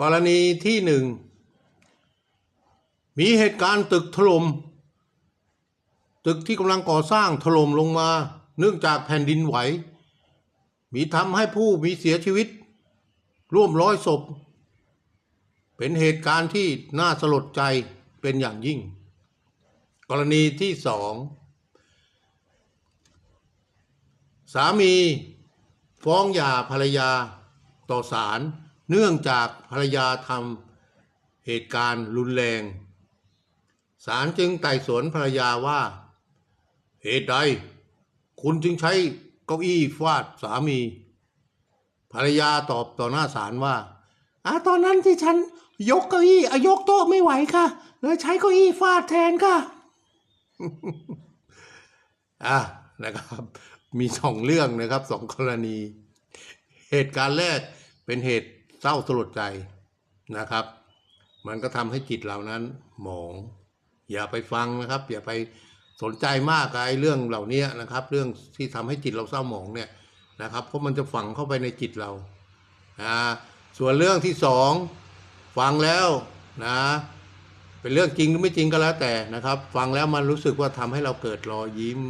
กรณีที่หนึ่งมีเหตุการณ์ตึกถล่มตึกที่กำลังก่อสร้างถล่มลงมา เนื่องจากแผ่นดินไหว มีทำให้ผู้มีเสียชีวิต ร่วมร้อยศพ เป็นเหตุการณ์ที่น่าสลดใจเป็นอย่างยิ่ง กรณีที่สองสามีฟ้องหย่าภรรยาต่อศาล เนื่องจากภรรยาทำเหตุการณ์รุนแรงศาลจึงไต่สวนภรรยาว่า เหตุใด คุณจึงใช้เก้าอี้ฟาดสามี ภรรยาตอบต่อหน้าศาลว่าอ่าตอนนั้นที่ฉันยกเก้าอี้อยกโต๊ะไม่ไหวค่ะ เลยใช้เก้าอี้ฟาดแทนค่ะอะนะครับ มีสองเรื่องนะครับสองกรณี เหตุการณ์แรกเป็นเหตุ ศร้าสลดใจนะครับ มันก็ทำให้จิตเรานั้นหมอง อย่าไปฟังนะครับ อย่าไปสนใจมากไอ้เรื่องเหล่านี้นะครับ เรื่องที่ทำให้จิตเราเศร้าหมองเนี่ยนะครับ เพราะมันจะฝังเข้าไปในจิตเราอ่าส่วนเรื่องที่สองฟังแล้วนะเป็นเรื่องจริงหรือไม่จริงก็แล้วแต่นะครับ ฟังแล้วมันรู้สึกว่าทำให้เราเกิดรอยยิ้ม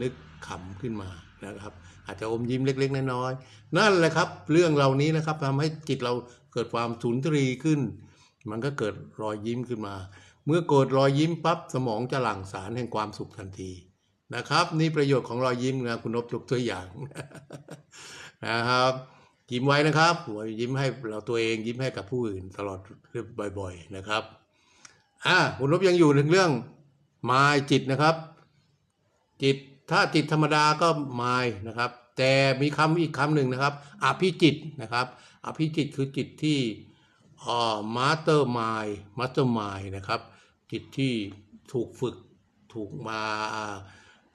นึกขำขึ้นมา นะครับ อาจจะอมยิ้มเล็ก ๆ น้อยๆนั่นแหละครับ เรื่องเหล่านี้นะครับทำให้จิตเราเกิดความสุนทรีขึ้น มันก็เกิดรอยยิ้มขึ้นมา เมื่อเกิดรอยยิ้มปั๊บสมองจะหลั่งสารแห่งความสุขทันทีนะครับ นี่ประโยชน์ของรอยยิ้มนะคุณนบยกตัวอย่างนะครับยิ้มไว้นะครับยิ้มให้เราตัวเองยิ้มให้กับผู้อื่นตลอดบ่อย ๆนะครับอ่าคุณนบยังอยู่ในเรื่องมายจิตนะครับ จิต ถ้าจิตธรรมดาก็มายนะครับ แต่มีคำอีกคำหนึ่งนะครับอภิจิตนะครับอภิจิตคือจิตที่อ่อมาสเตอร์มายมาสเตอร์มายนะครับ จิตที่ถูกฝึกถูกมา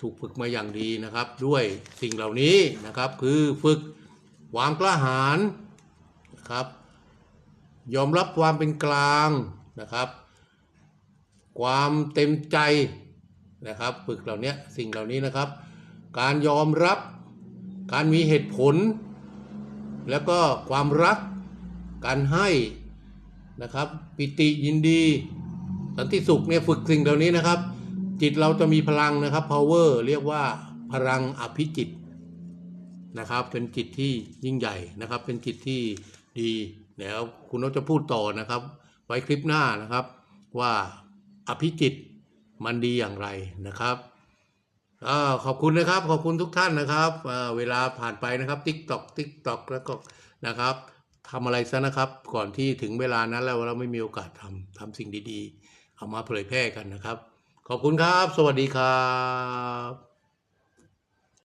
ถูกฝึกมาอย่างดีนะครับ ด้วยสิ่งเหล่านี้นะครับ คือฝึกความกล้าหาญนะครับ ยอมรับความเป็นกลางนะครับ ความเต็มใจ นะครับ ฝึกเหล่านี้สิ่งเหล่านี้นะครับ การยอมรับ การมีเหตุผล แล้วก็ความรัก การให้นะครับ ปิติยินดี สันติสุขเนี่ยฝึกสิ่งเหล่านี้นะครับ จิตเราจะมีพลังนะครับ power เรียกว่าพลังอภิจิตนะครับ เป็นจิตที่ยิ่งใหญ่นะครับ เป็นจิตที่ดีเดี๋ยวคุณนกจะพูดต่อนะครับ ไว้คลิปหน้านะครับว่าอภิจิต มันดีอย่างไรนะครับอขอบคุณนะครับ ขอบคุณทุกท่านนะครับ เวลาผ่านไปนะครับ ติ๊กตอกติ๊กตอกแล้วก็นะครับทำอะไรซะนะครับ ก่อนที่ถึงเวลานั้นแล้วเราไม่มีโอกาสทำทำสิ่งดีๆ เอามาเผยแพร่กันนะครับ ขอบคุณครับ สวัสดีครับ